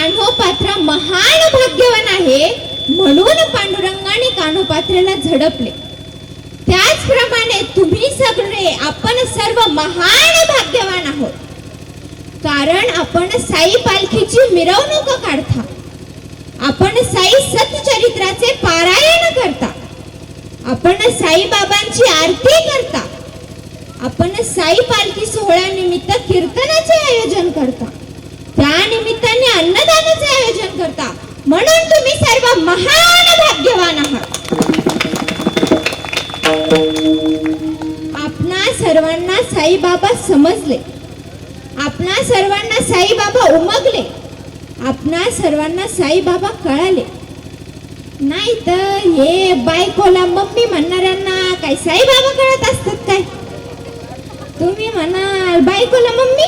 कान्होपात्रा महान भाग्यवान आहे म्हणून पांडुरंगाने कान्होपात्राला झडपले. त्याचप्रमाणे तुम्ही सगळे आपण सर्व महान भाग्यवान आहोत. कारण आपण साई पालखीची मिरवणूक काढता. आपण साई सतचरित्राचे पारायण करता. आपण साईबाबांची आरती करता. आपण साई पालखी सोहळ्यानिमित्त कीर्तनाचे आयोजन करता. अन्नदानाचे आयोजन करता. म्हणून तुम्ही सर्व महान भाग्यवान आहात. आपणा सर्वांना साईबाबा समजले. आपणा सर्वांना साईबाबा उमगले. आपणा सर्वांना साईबाबा कळाले. नाही तर हे बायकोला मम्मी म्हणणाऱ्यांना काय साईबाबा कळत असतात काय? तुम्ही म्हणाल बायकोला मम्मी?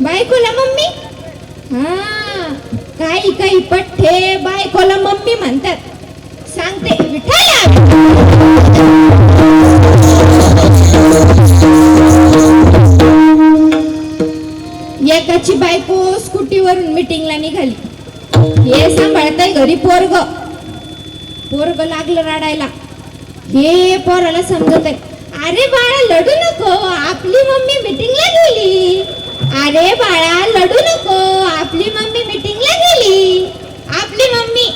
बायकोला मम्मी? काही काही पठ्ठे बायकोला मम्मी म्हणतात. सांगते विठाला. एकाची बायको स्कूटीवरून मिटिंगला निघाली. हे सांभाळताय घरी पोरग. पोरग लागलं रडायला. हे पोराला समजत आहे अरे बाळा लढू नको. आपली मम्मी मिटिंगला गेली. अरे बाळा लढू नको. आपली मम्मी मिटिंगला गेली. आपली मम्मी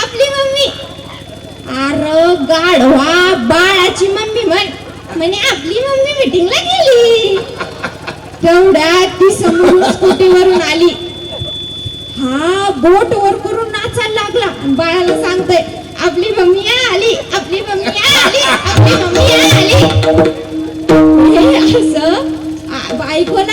आपली मम्मी. अरे गाढवा बाळाची मम्मी म्हण. म्हणे आपली मम्मी मिटिंगला गेली. तेवढ्यात ती समोर स्कूटीवरून आली. हा बोट वर करून नाचायला लागला. बाळाला सांगतोय आपली मम्मी आली. आपली मम्मी आली. आपली मम्मी आली. हे असं बाईकवर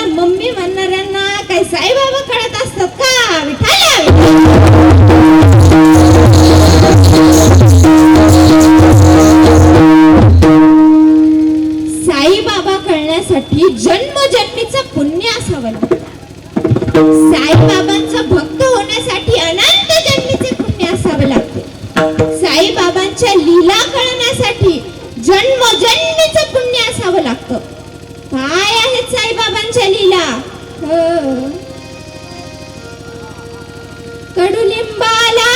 साईबाबांच्या लीला कळण्यासाठी जन्मजन्मीचं पुण्य असावं लागतं. काय आहेत साईबाबांच्या लीला? कडुलिंबाला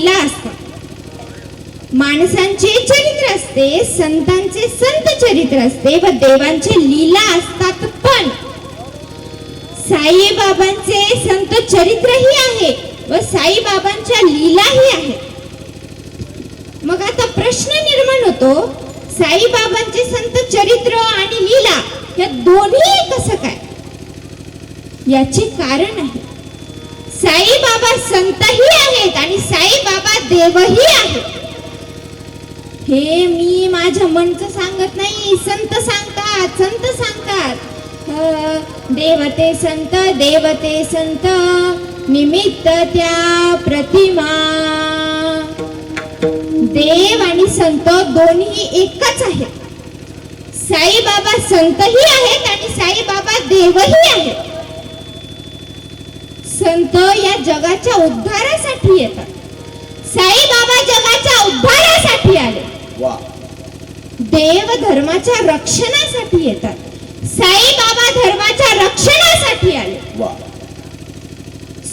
लीला असतात माणसांचे चरित्र असते संतांचे संत चरित्र असते व देवांचे लीला असतात पण. साईबाबांचे संत चरित्रही आहे व साईबाबांच्या लीलाही आहे. मग आता प्रश्न निर्माण होतो साईबाबांचे संत चरित्र आणि लीला या दोन्ही कसं काय? याचे कारण आहे. साईबाबा संतही आहेत आणि साईबाबा देवही आहेत. हे मी माझ्या मनचं सांगत नाही संत सांगतात संत सांगतात. देवते संत देवते संत निमित्त त्या प्रतिमा. देव आणि संत दोन्ही एकच आहेत. साईबाबा संतही आहेत आणि साईबाबा देवही आहेत. संत या जगाच्या उद्धारासाठी येतात. साईबाबा जगाच्या उद्धारासाठी आले. देव धर्माच्या रक्षणासाठी येतात. साईबाबा धर्माच्या रक्षणासाठी आले. वा.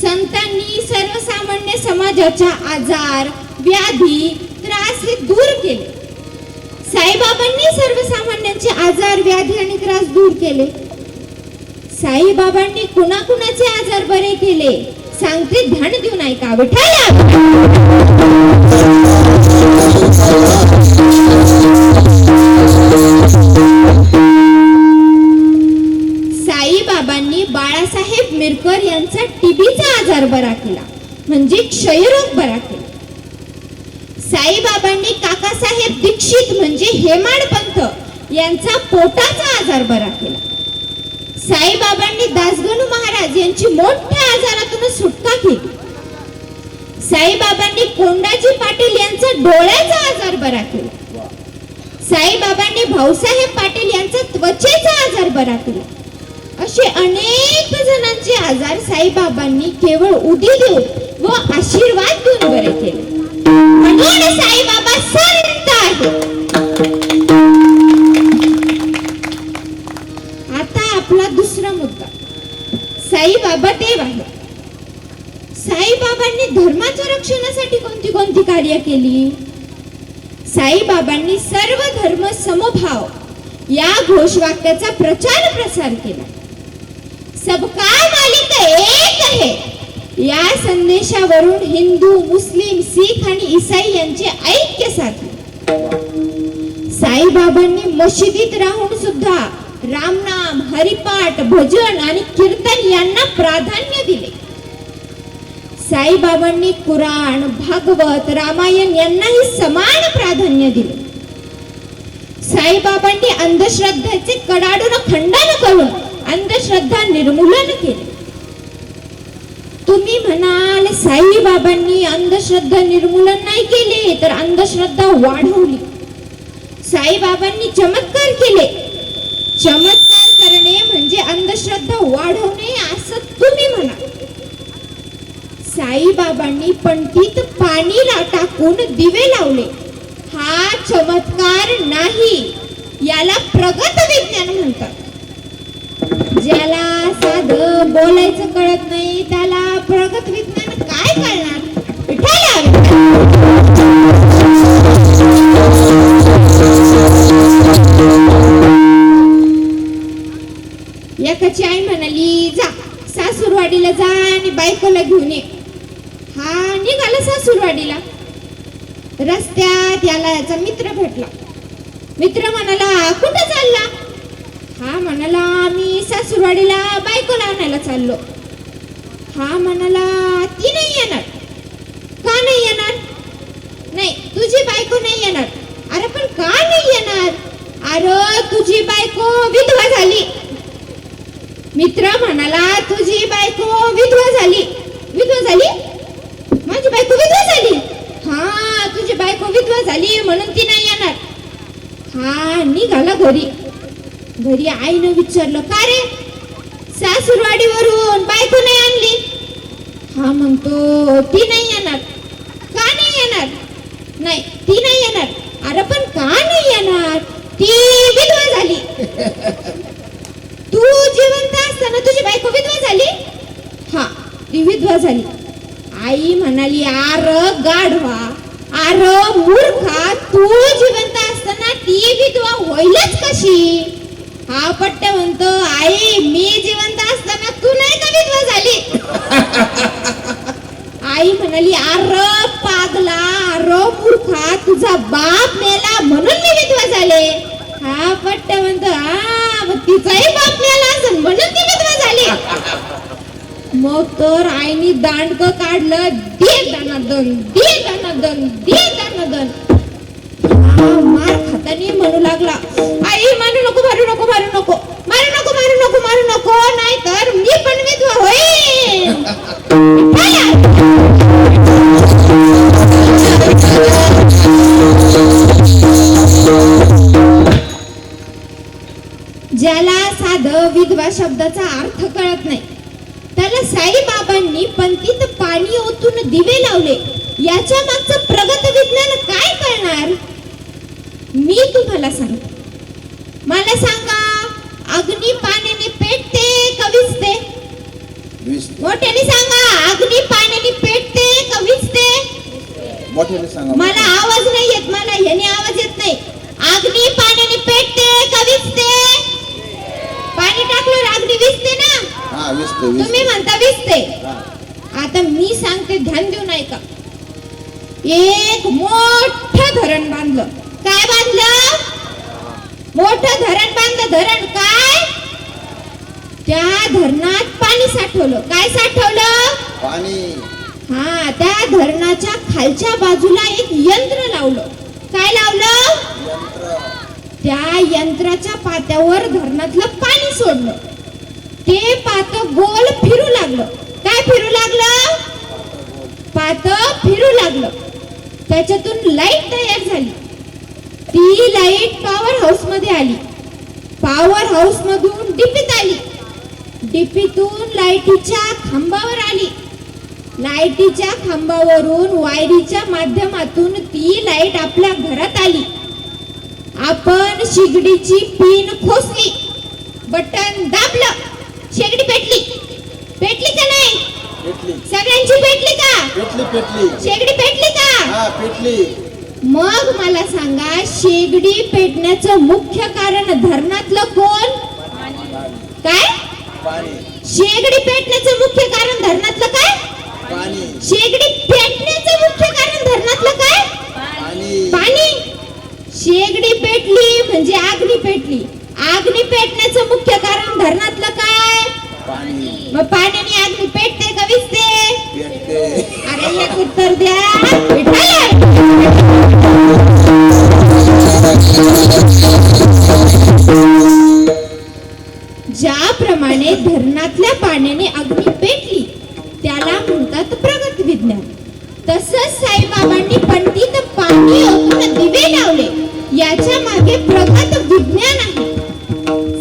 संतांनी सर्वसामान्य समाजाच्या आजार व्याधी त्रास हे दूर केले. साईबाबांनी सर्वसामान्यांचे आजार व्याधी आणि त्रास दूर केले. साईबाबांनी कुणाकुणाचे आजार बरे केले? सांगते ध्यान देऊन ऐका विठाला साईबाबांनी बाळासाहेब मिरकर यांचा टीबीचा आजार बरा केला. म्हणजे क्षयरोग बरा केला. साईबाबांनी काकासाहेब दीक्षित म्हणजे हेमाडपंथ यांचा पोटाचा आजार बरा केला. साईबाबांनी दासगणू महाराज यांची मोठ्या आजारातून सुटका केली. साईबाबांनी कोंडाजी पाटील यांचा डोळ्याचा आजार बरा केला. साईबाबांनी भाऊसाहेब पाटील यांचा त्वचेचा आजार बरा केला. असे अनेक जणांचे आजार साईबाबांनी केवळ उदी देऊन व आशीर्वाद देऊन बरे केले. म्हणून साईबाबा संत आहे साईबाबा देव आहे साईबाबांनी धर्माच्या रक्षणासाठी कोणती कोणती कार्य केली? साईबाबांनी सर्व धर्म समभाव या घोषवाक्याचा प्रचार प्रसार केला. सबका मालिक एक आहे या संदेशावरून हिंदू मुस्लिम शीख आणि इसाई यांचे ऐक्य साधले. साईबाबांनी मशिदीत राहून सुद्धा रामनाम हरिपाठ भजन आणि कीर्तन यांना प्राधान्य दिले. साईबाबांनी कुराण भागवत रामायण यांनाही समान प्राधान्य दिले. साईबाबांनी अंधश्रद्धेचे कडाडून खंडन करून अंधश्रद्धा निर्मूलन केले. तुम्ही म्हणाल साईबाबांनी अंधश्रद्धा निर्मूलन नाही केले तर अंधश्रद्धा वाढवली. साईबाबांनी चमत्कार केले. चमत्कार करणे म्हणजे अंधश्रद्धा वाढवणे असं तुम्ही म्हणा. साईबाबांनी पंडित पाणी ला टाकून दिवे लावले. हा चमत्कार नाही याला प्रगत विज्ञान म्हणतात. ज्याला साध बोलायचं कळत नाही त्याला प्रगत विज्ञान माझा मित्र भेटला. मित्र म्हणाला कुठं चालला? हा म्हणाला मी सासूरवाडीला बायकोला आणायला चाललो. हा म्हणाला ती नाही येणार. का नाही येणार? नाही तुझी बायको नाही येणार. अरे पण का नाही येणार? अरे तुझी बायको विधवा झाली. मित्र म्हणाला तुझी बायको विधवा झाली. विधवा झाली? माझी बायको विधवा झाली तुझी बायको विधवा झाली म्हणून ती नाही येणार. हा निघाला घरी. घरी आईनं विचारलं का रे? सासूरवाडीवरून बायको नाही आणली? हा म्हणतो ती नाही येणार. का नाही येणार? नाही ती नाही येणार. अरे पण का नाही येणार? ती विधवा झाली. तू जिवंत असताना तुझी बायको विधवा झाली? हा ती विधवा झाली. आई म्हणाली आर गाढवा. आर मूर्खा तू जिवंत असताना ती विधवा होईलच कशी? हा पट्ट म्हणतो आई मी जिवंत असताना तू नाही का विधवा झाली? आई म्हणाली अर पागला अर मूर्खा तुझा बाप मेला म्हणून मी विधवा झाले. हा पट्ट म्हणतो हा तिचाही बाप मेला असेल म्हणून ती विधवा झाली. मग तर आईनी दांडक काढलं. दे दानादन दे दानादन दे दानादन. मार खातानी म्हणू लागला. आई मारू नको मारू नको मारू नको. मारू नको मारू नको मारू नको. नाही तर मी पण विधवा तुला विठ्ठला! ज्याला साध विधवा शब्दाचा अर्थ कळत नाही त्याला साईबाबांनी पंतीत पाणी ओतून दिवे लावले. याच्या मागचं प्रगत विज्ञान काय करणार? मी तुम्हाला सांगते. मला सांगा अग्नी पाण्याने पेटते का विझते वीस मोठ्याने सांगा अग्नी पाण्याने पेटते का मोठ्याने सांगा. मला आवाज नाही येत मला ह्याने आवाज येत नाही. अग्नी पाण्याने पेटते का विजते पाणी टाकल्यावर अग्नी विजते ना? तुम्ही म्हणता विजते. आता मी सांगते ध्यान देऊन ऐका. एक मोठं धरण बांधलं. काय बांधलं? मोठं धरण बांधलं. धरण काय? त्या धरणात पाणी साठवलं. काय साठवलं? पाणी. हा त्या धरणाच्या खालच्या बाजूला एक यंत्र लावलं. काय लावलं? यंत्र. त्या यंत्राच्या पात्यावर धरणातलं पाणी सोडलं. ते पात गोल फिरू लागलं. फिरू लागलं? पात फिरू लागलं. त्याच्यातून लाइट तयार झाली. ती लाइट पॉवर हाऊसमध्ये आली. पॉवर हाऊस मधून डिपीत आली. डिपीतून लाईटीच्या खांबावर आली. लाईटीच्या खांबावरून वायरीच्या माध्यमातून ती लाइट आपल्या घरात आली. आपण शिगडीची पिन खोसली. बटन दाबलं. शेगडी पेटली. पेटली का नाही? पेटली पेटली. शेगडी पेटली का? हा पेटली. मग मला सांगा शेगडी पेटण्याचं मुख्य कारण धरणातलं कोण? काय? पाणी. शेगडी पेटण्याचं मुख्य कारण धरणातलं काय? पाणी. शेगडी पेटण्याचं मुख्य कारण धरणातलं काय? पाणी. पाणी. शेगडी पेटली म्हणजे आगनी पेटली. आगनी पेटण्याचं मुख्य कारण धरणातलं काय? पाणी. मग पाण्याने आगनी पेटते उत्तर द्या. ज्याप्रमाणे धरणातल्या पाण्याने अग्नी पेटली त्याला म्हणतात प्रगत विज्ञान तसंच साईबाबांनी पंडित पाणी ओतून दिवे लावले. याच्या मागे प्रगत विज्ञान आहे.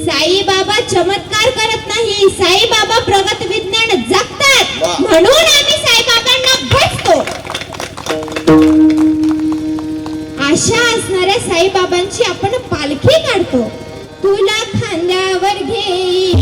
साईबाबा चमत्कार करत नाही साईबाबा प्रगत विज्ञान. जगतात म्हणून तुला खांद्यावर घेई